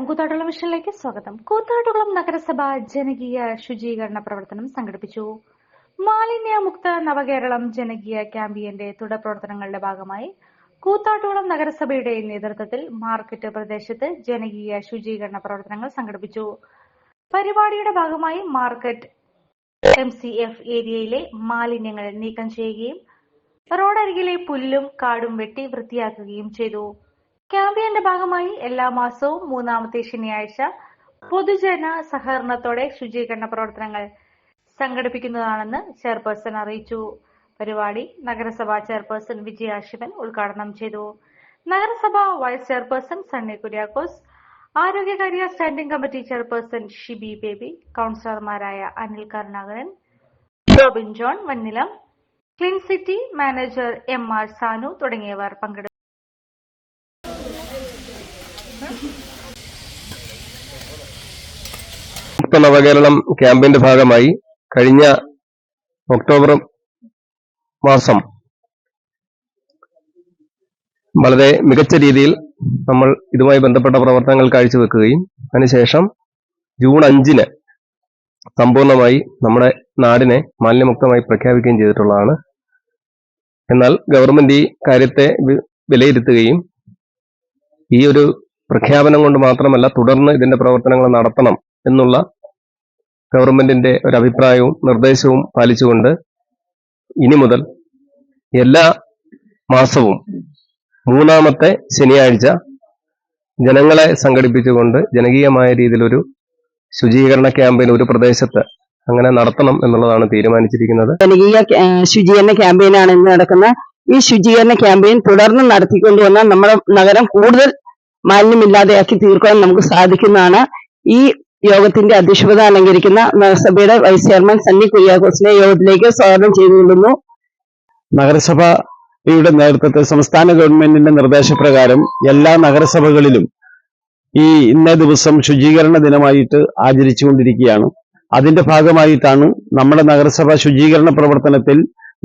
നമസ്കാരം. കൂത്താട്ടുകുളം മിഷനിലേക്ക് സ്വാഗതം. കൂത്താട്ടുകുളം നഗരസഭ ജനകീയ ശുചീകരണ പ്രവർത്തനം സംഘടിപ്പിച്ചു. മാലിന്യമുക്ത നവകേരളം ജനകീയ ക്യാമ്പയിന്റെ തുടർ പ്രവർത്തനങ്ങളുടെ ഭാഗമായി കൂത്താട്ടുകുളം നഗരസഭയുടെ നേതൃത്വത്തിൽ മാർക്കറ്റ് പ്രദേശത്ത് ജനകീയ ശുചീകരണ പ്രവർത്തനങ്ങൾ സംഘടിപ്പിച്ചു. പരിപാടിയുടെ ഭാഗമായി മാർക്കറ്റ് എം സി എഫ് ഏരിയയിലെ മാലിന്യങ്ങൾ നീക്കം ചെയ്യുകയും റോഡരികിലെ പുല്ലും കാടും വെട്ടി വൃത്തിയാക്കുകയും ചെയ്തു. ക്യാമ്പയിന്റെ ഭാഗമായി എല്ലാ മാസവും മൂന്നാമത്തെ ശനിയാഴ്ച പൊതുജന സഹകരണത്തോടെ ശുചീകരണ പ്രവർത്തനങ്ങൾ സംഘടിപ്പിക്കുന്നതാണെന്ന് ചെയർപേഴ്സൺ അറിയിച്ചു. പരിപാടി നഗരസഭാ ചെയർപേഴ്സൺ വിജയ ശിവൻ ഉദ്ഘാടനം ചെയ്തു. നഗരസഭ vice chairperson Sunny Kuriakose ആരോഗ്യകാര്യ standing committee chairperson Shibi Baby കൌൺസിലർമാരായ Anil Karunakaran Robin John വന്നിലം clean city manager M R Sanu തുടങ്ങിയവർ പങ്കെടുത്തു. നവകേരളം ക്യാമ്പിന്റെ ഭാഗമായി കഴിഞ്ഞ ഒക്ടോബർ മാസം വളരെ മികച്ച രീതിയിൽ നമ്മൾ ഇതുമായി ബന്ധപ്പെട്ട പ്രവർത്തനങ്ങൾ കാഴ്ചവെക്കുകയും അതിനുശേഷം ജൂൺ അഞ്ചിന് സമ്പൂർണമായി നമ്മുടെ നാടിനെ മാലിന്യമുക്തമായി പ്രഖ്യാപിക്കുകയും ചെയ്തിട്ടുള്ളതാണ്. എന്നാൽ ഗവൺമെന്റ് ഈ കാര്യത്തെ വിലയിരുത്തുകയും ഈ ഒരു പ്രഖ്യാപനം കൊണ്ട് മാത്രമല്ല തുടർന്ന് ഇതിന്റെ പ്രവർത്തനങ്ങൾ നടത്തണം എന്നുള്ള ഗവൺമെന്റിന്റെ ഒരു അഭിപ്രായവും നിർദ്ദേശവും പാലിച്ചുകൊണ്ട് ഇനി മുതൽ എല്ലാ മാസവും മൂന്നാമത്തെ ശനിയാഴ്ച ജനങ്ങളെ സംഘടിപ്പിച്ചുകൊണ്ട് ജനകീയമായ രീതിയിലൊരു ശുചീകരണ ക്യാമ്പയിൻ ഒരു പ്രദേശത്ത് അങ്ങനെ നടത്തണം എന്നുള്ളതാണ് തീരുമാനിച്ചിരിക്കുന്നത്. ജനകീയ ശുചീകരണ ക്യാമ്പയിനാണ് ഇന്ന് നടക്കുന്ന ഈ ശുചീകരണ ക്യാമ്പയിൻ തുടർന്ന് നടത്തിക്കൊണ്ടുവന്നാൽ നമ്മുടെ നഗരം കൂടുതൽ മാലിന്യമില്ലാതെയാക്കി തീർക്കാൻ നമുക്ക് സാധിക്കുന്നതാണ്. ഈ യോഗത്തിന്റെ അധ്യക്ഷത അലങ്കരിക്കുന്ന നഗരസഭയുടെ വൈസ് ചെയർമാൻ സണ്ണി കുര്യാക്കോസിനെ യോഗത്തിലേക്ക് സ്വാഗതം ചെയ്തുകൊള്ളുന്നു. നഗരസഭയുടെ നേതൃത്വത്തിൽ സംസ്ഥാന ഗവൺമെന്റിന്റെ നിർദ്ദേശപ്രകാരം എല്ലാ നഗരസഭകളിലും ഈ ഇന്നേ ദിവസം ശുചീകരണ ദിനമായിട്ട് ആചരിച്ചുകൊണ്ടിരിക്കുകയാണ്. അതിന്റെ ഭാഗമായിട്ടാണ് നമ്മുടെ നഗരസഭ ശുചീകരണ പ്രവർത്തനത്തിൽ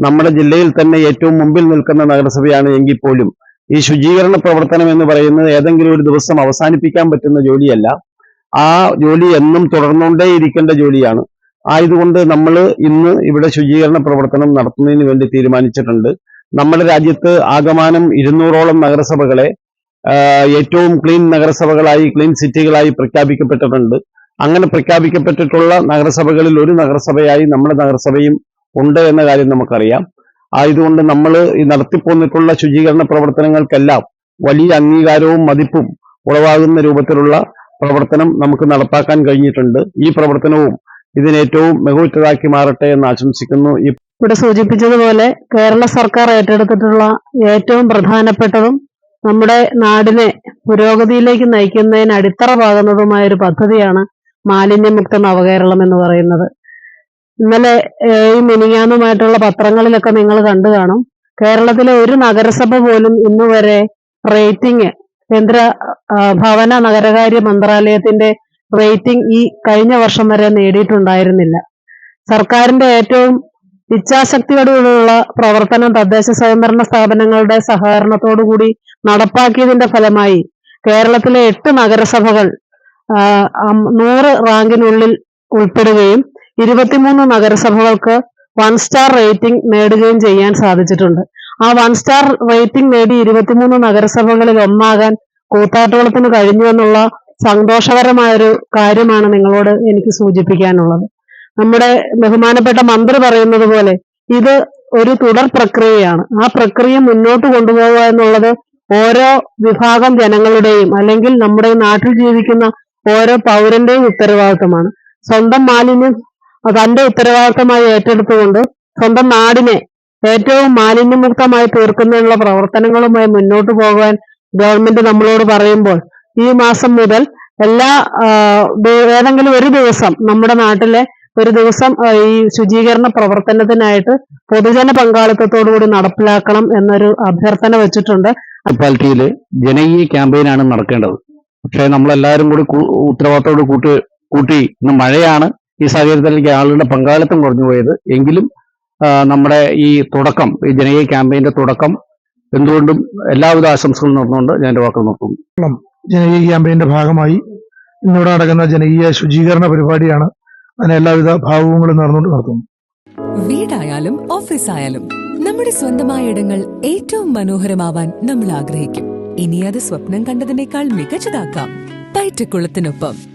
നമ്മുടെ ജില്ലയിൽ തന്നെ ഏറ്റവും മുമ്പിൽ നിൽക്കുന്ന നഗരസഭയാണ് എങ്കിൽ പോലും ഈ ശുചീകരണ പ്രവർത്തനം എന്ന് പറയുന്നത് ഏതെങ്കിലും ഒരു ദിവസം അവസാനിപ്പിക്കാൻ പറ്റുന്ന ജോലിയല്ല. ആ ജോലി എന്നും തുടർന്നുകൊണ്ടേ ഇരിക്കേണ്ട ജോലിയാണ്. ആയതുകൊണ്ട് നമ്മൾ ഇന്ന് ഇവിടെ ശുചീകരണ പ്രവർത്തനം നടത്തുന്നതിന് വേണ്ടി തീരുമാനിച്ചിട്ടുണ്ട്. നമ്മുടെ രാജ്യത്ത് ആകമാനം ഇരുന്നൂറോളം നഗരസഭകളെ ഏറ്റവും ക്ലീൻ നഗരസഭകളായി ക്ലീൻ സിറ്റികളായി പ്രഖ്യാപിക്കപ്പെട്ടിട്ടുണ്ട്. അങ്ങനെ പ്രഖ്യാപിക്കപ്പെട്ടിട്ടുള്ള നഗരസഭകളിൽ ഒരു നഗരസഭയായി നമ്മുടെ നഗരസഭയും ഉണ്ട് എന്ന കാര്യം നമുക്കറിയാം. ആയതുകൊണ്ട് നമ്മൾ നടത്തിപ്പോന്നിട്ടുള്ള ശുചീകരണ പ്രവർത്തനങ്ങൾക്കെല്ലാം വലിയ അംഗീകാരവും മതിപ്പും ഉളവാകുന്ന രൂപത്തിലുള്ള പ്രവർത്തനം നമുക്ക് നടപ്പാക്കാൻ കഴിഞ്ഞിട്ടുണ്ട്. ഈ പ്രവർത്തനവും ഇതിനേറ്റവും മികവുറ്റതാക്കി മാറട്ടെ എന്ന് ആശംസിക്കുന്നു. ഇവിടെ സൂചിപ്പിച്ചതുപോലെ കേരള സർക്കാർ ഏറ്റെടുത്തിട്ടുള്ള ഏറ്റവും പ്രധാനപ്പെട്ടതും നമ്മുടെ നാടിനെ പുരോഗതിയിലേക്ക് നയിക്കുന്നതിന് അടിത്തറ പാകുന്നതുമായ ഒരു പദ്ധതിയാണ് മാലിന്യമുക്ത നവകേരളം എന്ന് പറയുന്നത്. ഇന്നലെ ഈ മിനിങ്ങാന്നുമായിട്ടുള്ള പത്രങ്ങളിലൊക്കെ നിങ്ങൾ കണ്ടു കാണും. കേരളത്തിലെ ഒരു നഗരസഭ പോലും ഇന്ന് വരെ റേറ്റിംഗ് കേന്ദ്ര ഭവന നഗരകാര്യ മന്ത്രാലയത്തിന്റെ റേറ്റിംഗ് ഈ കഴിഞ്ഞ വർഷം വരെ നേടിയിട്ടുണ്ടായിരുന്നില്ല. സർക്കാരിന്റെ ഏറ്റവും ഇച്ഛാശക്തിയോടുകൂടിയുള്ള പ്രവർത്തനം തദ്ദേശ സ്വയംഭരണ സ്ഥാപനങ്ങളുടെ സഹകരണത്തോടുകൂടി നടപ്പാക്കിയതിന്റെ ഫലമായി കേരളത്തിലെ എട്ട് നഗരസഭകൾ നൂറ് റാങ്കിനുള്ളിൽ ഉൾപ്പെടുകയും ഇരുപത്തിമൂന്ന് നഗരസഭകൾക്ക് വൺ സ്റ്റാർ റേറ്റിംഗ് നേടുകയും ചെയ്യാൻ സാധിച്ചിട്ടുണ്ട്. ആ വൺ സ്റ്റാർ റേറ്റിംഗ് നേടി ഇരുപത്തിമൂന്ന് നഗരസഭകളിൽ ഒന്നാകാൻ കൂത്താട്ടുകുളത്തിന് കഴിഞ്ഞു എന്നുള്ള സന്തോഷകരമായൊരു കാര്യമാണ് നിങ്ങളോട് എനിക്ക് സൂചിപ്പിക്കാനുള്ളത്. നമ്മുടെ ബഹുമാനപ്പെട്ട മന്ത്രി പറയുന്നത് പോലെ ഇത് ഒരു തുടർ പ്രക്രിയയാണ്. ആ പ്രക്രിയ മുന്നോട്ട് കൊണ്ടുപോകുക എന്നുള്ളത് ഓരോ വിഭാഗം ജനങ്ങളുടെയും അല്ലെങ്കിൽ നമ്മുടെ നാട്ടിൽ ജീവിക്കുന്ന ഓരോ പൗരന്റെയും ഉത്തരവാദിത്തമാണ്. സ്വന്തം മാലിന്യം തന്റെ ഉത്തരവാദിത്തമായി ഏറ്റെടുത്തുകൊണ്ട് സ്വന്തം നാടിനെ ഏറ്റവും മാലിന്യമുക്തമായി തീർക്കുന്നതിനുള്ള പ്രവർത്തനങ്ങളുമായി മുന്നോട്ട് പോകാൻ ഗവൺമെന്റ് നമ്മളോട് പറയുമ്പോൾ ഈ മാസം മുതൽ എല്ലാ ഏതെങ്കിലും ഒരു ദിവസം നമ്മുടെ നാട്ടിലെ ഒരു ദിവസം ഈ ശുചീകരണ പ്രവർത്തനത്തിനായിട്ട് പൊതുജന പങ്കാളിത്തത്തോടുകൂടി നടപ്പിലാക്കണം എന്നൊരു അഭ്യർത്ഥന വെച്ചിട്ടുണ്ട്. മുനിസിപ്പാലിറ്റിയിൽ ജനകീയ ക്യാമ്പയിനാണ് നടക്കേണ്ടത്. പക്ഷേ നമ്മളെല്ലാവരും കൂടി ഉത്തരവാദിത്തോട് കൂട്ടി കൂട്ടി ഇന്ന് മഴയാണ്. ഈ സാഹചര്യത്തിലേക്ക് ആളുകളുടെ പങ്കാളിത്തം കുറഞ്ഞു പോയത്. എങ്കിലും നമ്മുടെ ഈ തുടക്കം ഈ ജനകീയ ക്യാമ്പയിന്റെ തുടക്കം എന്തുകൊണ്ടും എല്ലാവിധ ആശംസകളും നടന്നുകൊണ്ട് ഞാൻ എന്റെ വാക്കുകൾ നിർത്തുന്നു. ജനകീയ ക്യാമ്പയിന്റെ ഭാഗമായി ഇന്നിവിടെ നടക്കുന്ന ജനകീയ ശുചീകരണ പരിപാടിയാണ് അതിന് എല്ലാവിധ ഭാവങ്ങളും നടന്നുകൊണ്ട് നടത്തുന്നു. വീടായാലും ഓഫീസായാലും നമ്മുടെ സ്വന്തമായ ഇടങ്ങൾ ഏറ്റവും മനോഹരമാവാൻ നമ്മൾ ആഗ്രഹിക്കും. ഇനി അത് സ്വപ്നം കണ്ടതിനേക്കാൾ മികച്ചതാക്കാം. പൈറ്റക്കുളത്തിനൊപ്പം.